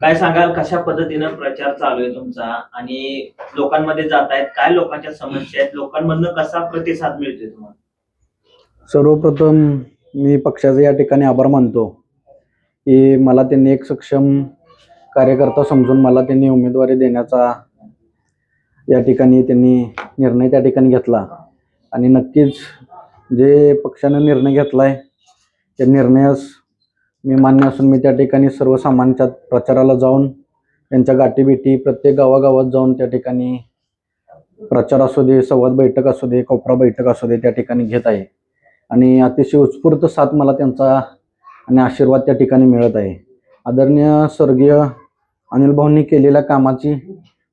काय सांगाल? कशा पद्धतीनं प्रचार चालू आहे तुमचा? आणि लोकांमध्ये जात आहेत काय लोकांच्या समस्या आहेत? लोकांमधनं कसा प्रतिसाद मिळतोय तुम्हाला? सर्वप्रथम मी पक्षाचे या ठिकाणी आभार मानतो की मला त्यांनी एक सक्षम कार्यकर्ता समजून मला त्यांनी उमेदवारी देण्याचा या ठिकाणी त्यांनी निर्णय त्या ठिकाणी घेतला. आणि नक्कीच जे पक्षानं निर्णय घेतला आहे त्या निर्णयास मी मान्य असून मी त्या ठिकाणी सर्वसामान्यांच्या प्रचाराला जाऊन त्यांच्या गाठीभेटी प्रत्येक गावागावात जाऊन त्या ठिकाणी प्रचार असू दे संवाद बैठक असू दे कोपरा बैठक असू दे त्या ठिकाणी घेत आहे. आणि अतिशय उत्स्फूर्त साथ मला त्यांचा आणि आशीर्वाद त्या ठिकाणी मिळत आहे. आदरणीय स्वर्गीय अनिल भाऊंनी केलेल्या कामाची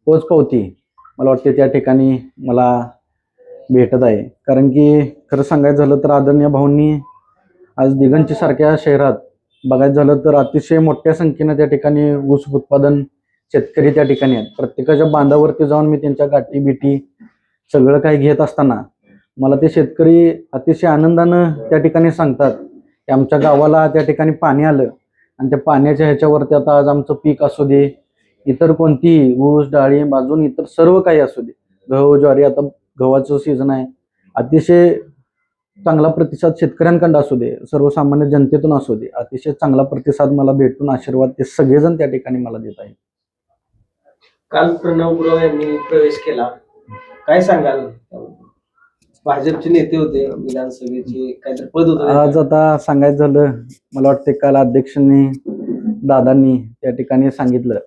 पोचपावती मला वाटते त्या ठिकाणी मला भेटत आहे. कारण की खरं सांगायचं झालं तर आदरणीय भाऊंनी आज दिगंची सारख्या शहरात बघायचं झालं तर अतिशय मोठ्या संख्येनं त्या ठिकाणी ऊस उत्पादन शेतकरी त्या ठिकाणी आहेत. प्रत्येकाच्या बांधावरती जाऊन मी त्यांच्या गाठी बिटी सगळं काही घेत असताना मला ते शेतकरी अतिशय आनंदानं त्या ठिकाणी सांगतात की आमच्या गावाला त्या ठिकाणी पाणी आलं आणि त्या पाण्याच्या ह्याच्यावरती आता आज आमचं पीक असू दे इतर कोणतीही ऊस डाळिंब अजून इतर सर्व काही असू दे. गहू ज्वारी आता गव्हाचं सीझन आहे. अतिशय चांगला प्रतिसाद शेतकऱ्यांकडं असू दे सर्वसामान्य जनतेतून असू दे अतिशय चांगला प्रतिसाद मला भेटून आशीर्वाद ते सगळेजण त्या ठिकाणी मला देत आहेत. काल प्रणव गुरव यांनी प्रवेश केला. काय सांगाल? भाजपचे नेते होते विधानसभेचे काहीतरी पद होतं आज आता सांगायचं झालं मला वाटते काल अध्यक्षांनी दादांनी त्या ठिकाणी सांगितलं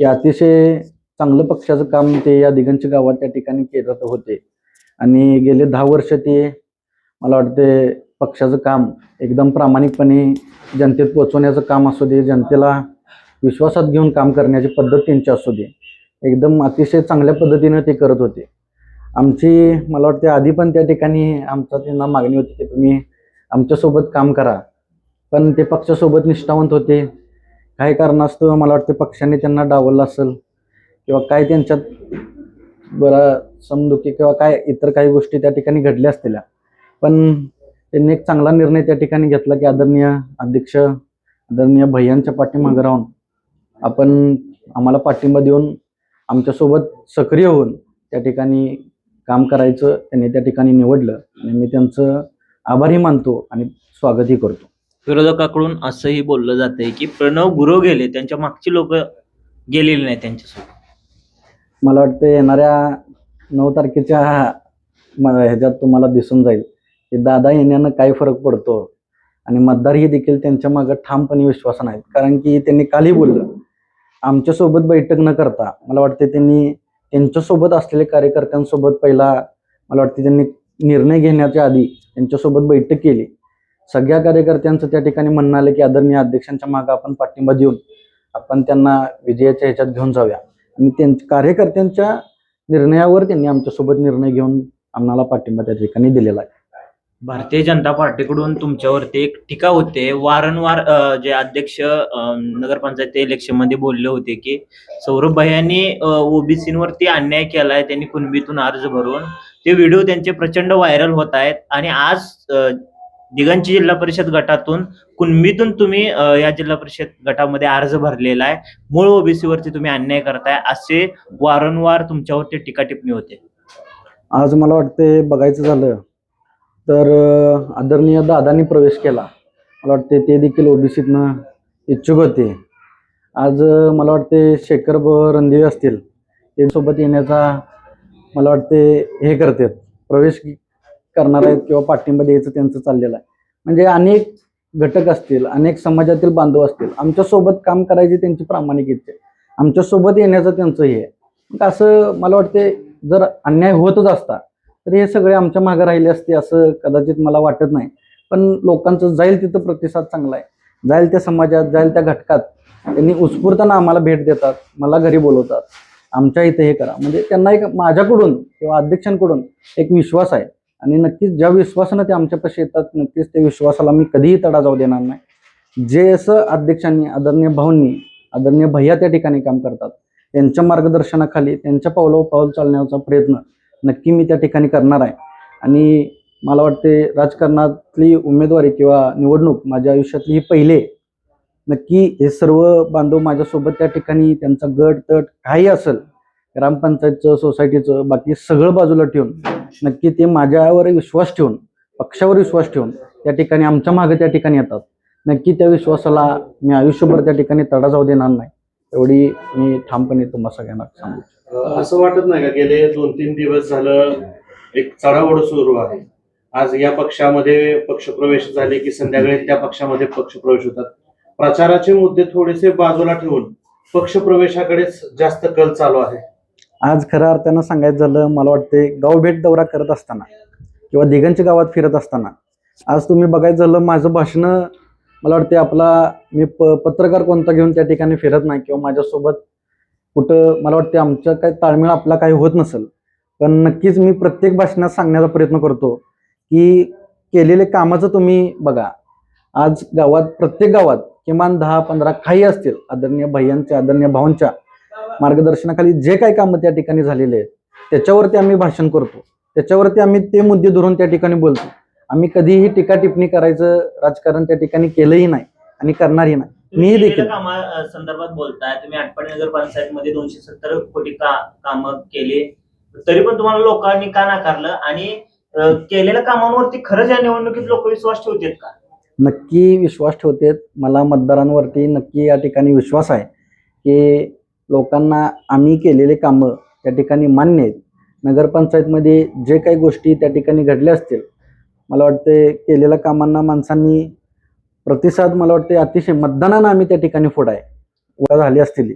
की अतिशय चांगलं पक्षाचं काम ते या दिगंच्या गावात त्या ठिकाणी करत होते. आणि गेले दहा वर्ष ते मला वाटते पक्षाचं काम एकदम प्रामाणिकपणे जनतेत पोचवण्याचं काम असू दे जनतेला विश्वासात घेऊन काम करण्याची पद्धत त्यांची असू दे. एकदम अतिशय चांगल्या पद्धतीनं ते करत होते. आमची मला वाटते आधी पण त्या ठिकाणी आमचा त्यांना मागणी होती की तुम्ही आमच्यासोबत काम करा. पण ते पक्षासोबत निष्ठावंत होते. काही कारणास्तव मला वाटते पक्षाने त्यांना डावललं असेल किंवा काय त्यांच्यात बरा समदुखी किंवा काय इतर काही गोष्टी त्या ठिकाणी घडल्या असतील. पण त्यांनी एक चांगला निर्णय त्या ठिकाणी घेतला की आदरणीय अध्यक्ष आदरणीय भैयांच्या पाठीमागं राहून आपण आम्हाला पाठिंबा देऊन आमच्यासोबत सक्रिय होऊन त्या ठिकाणी काम करायचं त्यांनी त्या ठिकाणी निवडलं. आणि मी त्यांचं आभारही मानतो आणि स्वागतही करतो. विरोधकाकडून असंही बोललं जातंय की प्रणव गुरव गेले त्यांच्या मागची लोक गेलेली नाही त्यांच्यासोबत. मला वाटतं येणाऱ्या नऊ तारखेच्या ह्याच्यात तुम्हाला दिसून जाईल. की दादा येण्यानं काय फरक पडतो. आणि मतदार हे देखील त्यांच्या मागं ठामपणे विश्वासन आहेत कारण की त्यांनी कालही बोललं आमच्यासोबत बैठक न करता मला वाटते त्यांनी त्यांच्यासोबत असलेल्या कार्यकर्त्यांसोबत पहिला मला वाटते त्यांनी निर्णय घेण्याच्या आधी त्यांच्यासोबत बैठक केली. सगळ्या कार्यकर्त्यांचं त्या ठिकाणी म्हणणं आलं की आदरणीय अध्यक्षांच्या मागं आपण पाठिंबा देऊन आपण त्यांना विजयाच्या ह्याच्यात घेऊन जाऊया. आणि त्यांच्या कार्यकर्त्यांच्या निर्णयावर त्यांनी आमच्यासोबत निर्णय घेऊन आम्हाला पाठिंबा त्या ठिकाणी दिलेला आहे. भारतीय जनता पार्टीकडून तुमच्यावरती एक टीका होते. वारंवार जे अध्यक्ष नगरपंचायत इलेक्शनमध्ये बोलले होते की सौरभ यांनी ओबीसीवरती अन्याय केलाय त्यांनी कुणबीतून अर्ज भरून. ते व्हिडिओ त्यांचे प्रचंड व्हायरल होत आहेत. आणि आज दिगांची दिगंची जिल्हा परिषद गटातून कुणबीतून तुम्ही या जिल्हा परिषद गटामध्ये अर्ज भरलेला आहे. मूळ ओबीसीवरती तुम्ही अन्याय करताय असे वारंवार तुमच्यावरती टीका टिप्पणी होते. आज मला वाटते बघायचं झालं तर आदरणीय दादांनी प्रवेश केला. मला वाटते ते देखील ओबीसीतनं इच्छुक होते. आज मला वाटते शेखर ब- रणदिवे असतील. त्यांच्यासोबत येण्याचा मला वाटते हे करतात. प्रवेश करणार आहेत किंवा पाठिंबा द्यायचं त्यांचं चाललेलं आहे. म्हणजे अनेक घटक असतील अनेक समाजातील बांधव असतील आमच्यासोबत काम करायची त्यांची प्रामाणिक इच्छा आहे. आमच्यासोबत येण्याचं त्यांचं हे आहे. असं मला वाटते जर अन्याय होतच असता तर हे सगळे आमच्या मागे राहिले असते असं कदाचित मला वाटत नाही. पण लोकांचं जाईल तिथं प्रतिसाद चांगला आहे. जाईल त्या समाजात जाईल त्या घटकात. त्यांनी उत्स्फूर्तानं आम्हाला भेट देतात मला घरी बोलवतात. आमच्या इथे हे करा. म्हणजे त्यांना एक माझ्याकडून किंवा अध्यक्षांकडून एक विश्वास आहे. आणि नक्कीच ज्या विश्वासानं ते आमच्यापाशी येतात नक्कीच त्या विश्वासाला मी कधीही तडा जाऊ देणार नाही. जे असं अध्यक्षांनी आदरणीय भाऊंनी आदरणीय भैया त्या ठिकाणी काम करतात. त्यांच्या मार्गदर्शनाखाली त्यांच्या पावलावर पाऊल चालण्याचा प्रयत्न नक्की मी त्या ठिकाणी करणार आहे. आणि मला वाटते राजकारणातली उमेदवारी किंवा निवडणूक माझ्या आयुष्यातली ही पहिले नक्की हे सर्व बांधव माझ्यासोबत त्या ठिकाणी त्यांचा गट तट काही असेल ग्रामपंचायतचं सोसायटीचं बाकी सगळं बाजूला ठेवून नक्की ते माझ्यावर विश्वास ठेवून पक्षावर विश्वास ठेवून त्या ठिकाणी आमच्या मागे त्या ठिकाणी येतात. नक्की त्या विश्वासाला मी आयुष्यभर त्या ठिकाणी तडा जाऊ देणार नाही. एवढी मी ठामपणे तुम्हाला सगळ्यांना सांगू इच्छितो. असं वाटत नाही का गेले दोन तीन दिवस झालं एक चढावड सुरू आहे. आज या पक्षामध्ये पक्षप्रवेश झाले की संध्याकाळी त्या पक्षामध्ये पक्षप्रवेश होतात. प्रचाराचे मुद्दे थोडेसे बाजूला ठेवून पक्षप्रवेशाकडेच जास्त कल चालू आहे. आज खऱ्या अर्थानं सांगायचं झालं मला वाटते गाव भेट दौरा करत असताना किंवा दिगंच्या गावात फिरत असताना आज तुम्ही बघायचं झालं माझं भाषण मला वाटते आपला मी प पत्रकार कोणता घेऊन त्या ठिकाणी फिरत नाही किंवा माझ्यासोबत कुठं मला वाटते आमच्या काय ताळमेळ आपला काही होत नसेल. पण नक्कीच मी प्रत्येक भाषणात सांगण्याचा प्रयत्न करतो की केलेले कामाचं तुम्ही बघा. आज गावात प्रत्येक गावात किमान दहा पंधरा काही असतील आदरणीय भैयांच्या आदरणीय भावांच्या मार्गदर्शनाखाली जे काही कामं त्या ठिकाणी झालेले आहेत त्याच्यावरती आम्ही भाषण करतो. त्याच्यावरती आम्ही ते मुद्दे धरून त्या ठिकाणी बोलतो. आम्ही कधीही टीका टिप्पणी करायचं राजकारण त्या ठिकाणी केलंही नाही आणि करणारही नाही. केलेल्या देखील. संदर्भात बोलताय. तुम्ही आटपाडी नगर पंचायत मध्ये दोनशे सत्तर कोटी का काम केले. तरी पण तुम्हाला लोकांनी का नाकारलं? आणि केलेल्या कामांवरती खरंच या निवडणुकीत लोक विश्वास ठेवतात का? नक्की विश्वास ठेवतेत. मला मतदारांवरती नक्की या ठिकाणी विश्वास आहे की लोकांना आम्ही केलेले कामं त्या ठिकाणी मान्य आहेत. नगरपंचायतमध्ये जे काही गोष्टी त्या ठिकाणी घडल्या असतील मला वाटते केलेल्या कामांना माणसांनी प्रतिसाद मला वाटते अतिशय मतदानानं आम्ही त्या ठिकाणी पुढं आहे. झाली असतील.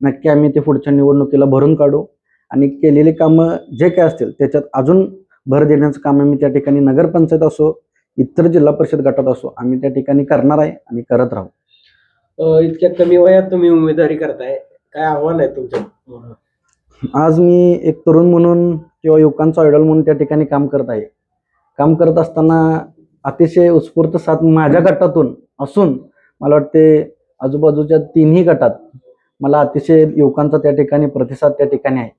नक्की आम्ही ते पुढच्या निवडणुकीला भरून काढू. आणि केलेली कामं जे काय असतील त्याच्यात अजून भर देण्याचं काम आम्ही त्या ठिकाणी नगरपंचायत असो इतर जिल्हा परिषद गटात असो आम्ही त्या ठिकाणी करणार आहे आणि करत राहू. इतक्या कमी वयात तुम्ही उमेदवारी करताय. काय आव्हान आहे तुमच्या? आज मी एक तरुण म्हणून किंवा युवकांचा आयडॉल म्हणून त्या ठिकाणी काम करत आहे. काम करत असताना अतिशय उत्स्फूर्त साथ माझ्या गटातून असून मला वाटते आजूबाजूच्या तिन्ही गटात मला अतिशय युवकांचा त्या ठिकाणी प्रतिसाद त्या ठिकाणी आहे.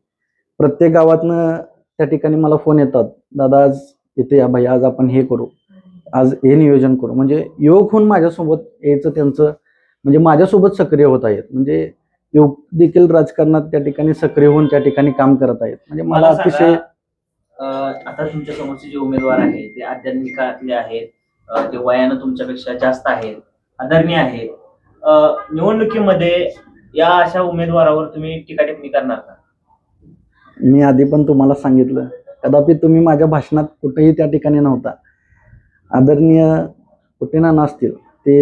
प्रत्येक गावातनं त्या ठिकाणी मला फोन येतात दादा आज इथे या भाई आज आपण हे करू आज हे नियोजन करू. म्हणजे युवक होऊन माझ्यासोबत यायचं त्यांचं म्हणजे माझ्यासोबत सक्रिय होत आहेत. म्हणजे युवक देखील राजकारणात त्या ठिकाणी सक्रिय होऊन त्या ठिकाणी काम करत आहेत. म्हणजे मला अतिशय आता तुमच्या समोरचे जे उमेदवार आहेत ते आध्यात्मिकातले आहेत ते वयानं तुमच्यापेक्षा जास्त आहेत आदरणीय आहेत. निवडणुकीमध्ये या अशा उमेदवारावर तुम्ही टीका टिप्पणी करणार का? मी आधी पण तुम्हाला सांगितलं. कदापि तुम्ही माझ्या भाषणात कुठेही त्या ठिकाणी नव्हता. आदरणीय कुठे ना नसतील ते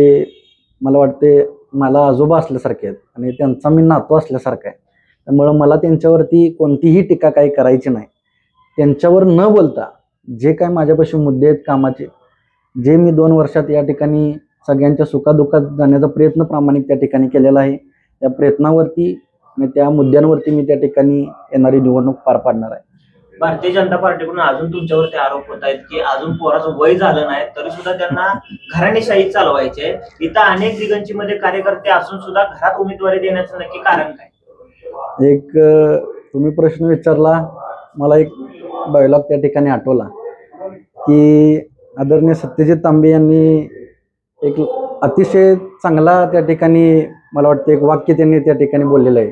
मला वाटते मला आजोबा असल्यासारखे आहेत आणि त्यांचा मी नातू असल्यासारखा आहे. त्यामुळं मला त्यांच्यावरती कोणतीही टीका काही करायची नाही. त्यांच्यावर न बोलता जे काय माझ्यापाशी मुद्दे आहेत कामाचे जे मी दोन वर्षात या ठिकाणी सगळ्यांच्या सुखादुखात जाण्याचा प्रयत्न प्रामाणिक त्या ठिकाणी केलेला आहे. त्या प्रयत्नावरती आणि त्या मुद्द्यांवरती मी त्या ठिकाणी येणारी निवडणूक पार पाडणार आहे. भारतीय जनता पार्टीकडून अजून तुमच्यावरती आरोप होत आहेत की अजून पोराचं वय झालं नाही तरी सुद्धा त्यांना घराणेशाही चालवायची आहे इथं अनेक दिगंची मध्ये कार्यकर्ते असून सुद्धा घरात उमेदवारी देण्याचं नक्की कारण काय? एक तुम्ही प्रश्न विचारला मला एक डायलॉग त्या ठिकाणी आठवला की आदरणीय सत्यजित तांबे यांनी एक अतिशय चांगला त्या ठिकाणी मला वाटतं एक वाक्य त्यांनी त्या ठिकाणी बोललेलं आहे.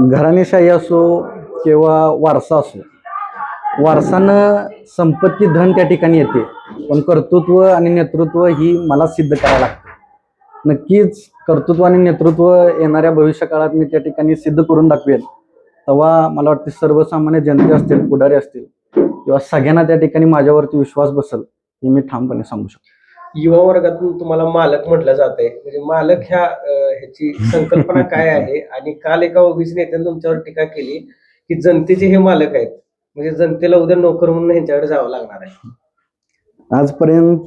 घराणेशाही असो किंवा वारसा असो वारसानं संपत्ती धन त्या ठिकाणी येते पण कर्तृत्व आणि नेतृत्व ही मला सिद्ध करावं लागतं. नक्कीच कर्तृत्व आणि नेतृत्व येणाऱ्या भविष्य काळात मी त्या ठिकाणी सिद्ध करून दाखवेल तेव्हा मला वाटते सर्वसामान्य जनते असतील पुढारी असतील किंवा सगळ्यांना त्या ठिकाणी माझ्यावरती विश्वास बसेल हे मी ठामपणे सांगू शकतो. युवा वर्गातून तुम्हाला मालक म्हटलं जात आहे म्हणजे मालक ह्या ह्याची संकल्पना काय आहे? आणि काल एका ओबीसी नेत्याने तुमच्यावर टीका केली की जनतेचे हे मालक आहेत. म्हणजे जनतेला उद्या नोकर म्हणून ह्यांच्याकडे जावं लागणार आहे. आजपर्यंत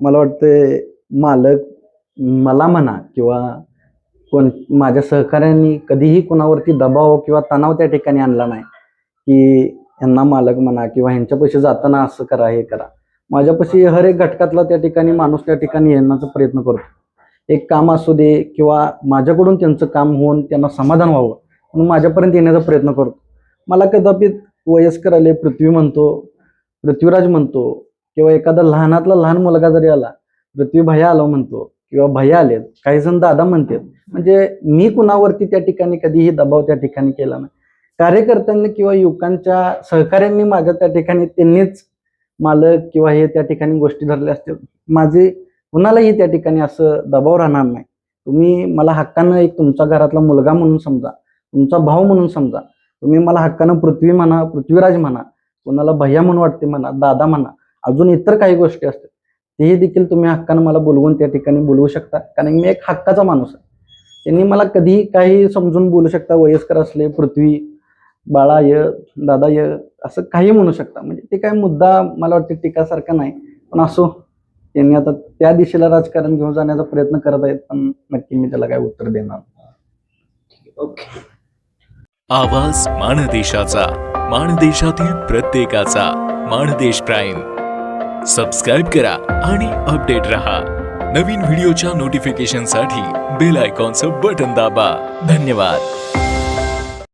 मला वाटते मालक मला म्हणा किंवा कोण माझ्या सहकाऱ्यांनी कधीही कोणावरती दबाव किंवा तणाव त्या ठिकाणी आणला नाही की यांना मालक म्हणा किंवा ह्यांच्यापाशी जाताना असं करा हे करा. माझ्यापाशी हर एक घटकातला त्या ठिकाणी माणूस त्या ठिकाणी येण्याचा प्रयत्न करतो. एक काम असू दे किंवा माझ्याकडून त्यांचं काम होऊन त्यांना समाधान व्हावं म्हणून माझ्यापर्यंत येण्याचा प्रयत्न करतो. मला कदापित वयस्कर आले पृथ्वी म्हणतो पृथ्वीराज म्हणतो किंवा एखादा लहानातला लहान मुलगा जरी आला पृथ्वी भया आलो म्हणतो किंवा भया आलेत काही जण दादा म्हणतात. म्हणजे मी कुणावरती त्या ठिकाणी कधीही दबाव त्या ठिकाणी केला नाही. कार्यकर्त्यांनी किंवा युवकांच्या सहकाऱ्यांनी माझ्या त्या ठिकाणी त्यांनीच मालक किंवा हे त्या ठिकाणी गोष्टी धरल्या असतील. माझे कुणालाही त्या ठिकाणी असं दबाव राहणार नाही. तुम्ही मला हक्कानं एक तुमचा घरातला मुलगा म्हणून समजा तुमचा भाऊ म्हणून समजा तुम्ही मला हक्कानं पृथ्वी म्हणा पृथ्वीराज म्हणा कोणाला भैया म्हणून वाटते म्हणा दादा म्हणा अजून इतर काही गोष्टी असतात तेही देखील तुम्ही हक्कानं मला बोलवून त्या ठिकाणी बोलवू शकता. कारण मी एक हक्काचा माणूस आहे. त्यांनी मला कधीही काही समजून बोलू शकता. वयस्कर असले पृथ्वी बाळा य दादा य असं काही म्हणू शकता. म्हणजे ते काय मुद्दा मला वाटते टीकासारखा नाही. पण असो त्यांनी आता त्या दिशेला राजकारण घेऊन जाण्याचा प्रयत्न करत आहेत पण नक्की मी त्याला काय उत्तर देणार ओके. आवाज माणदेशाचा माणदेशातील प्रत्येकाचा माणदेश प्राईम. सबस्क्राईब करा आणि अपडेट रहा. नवीन व्हिडिओच्या नोटिफिकेशनसाठी बेल आयकॉनचं बटन दाबा. धन्यवाद.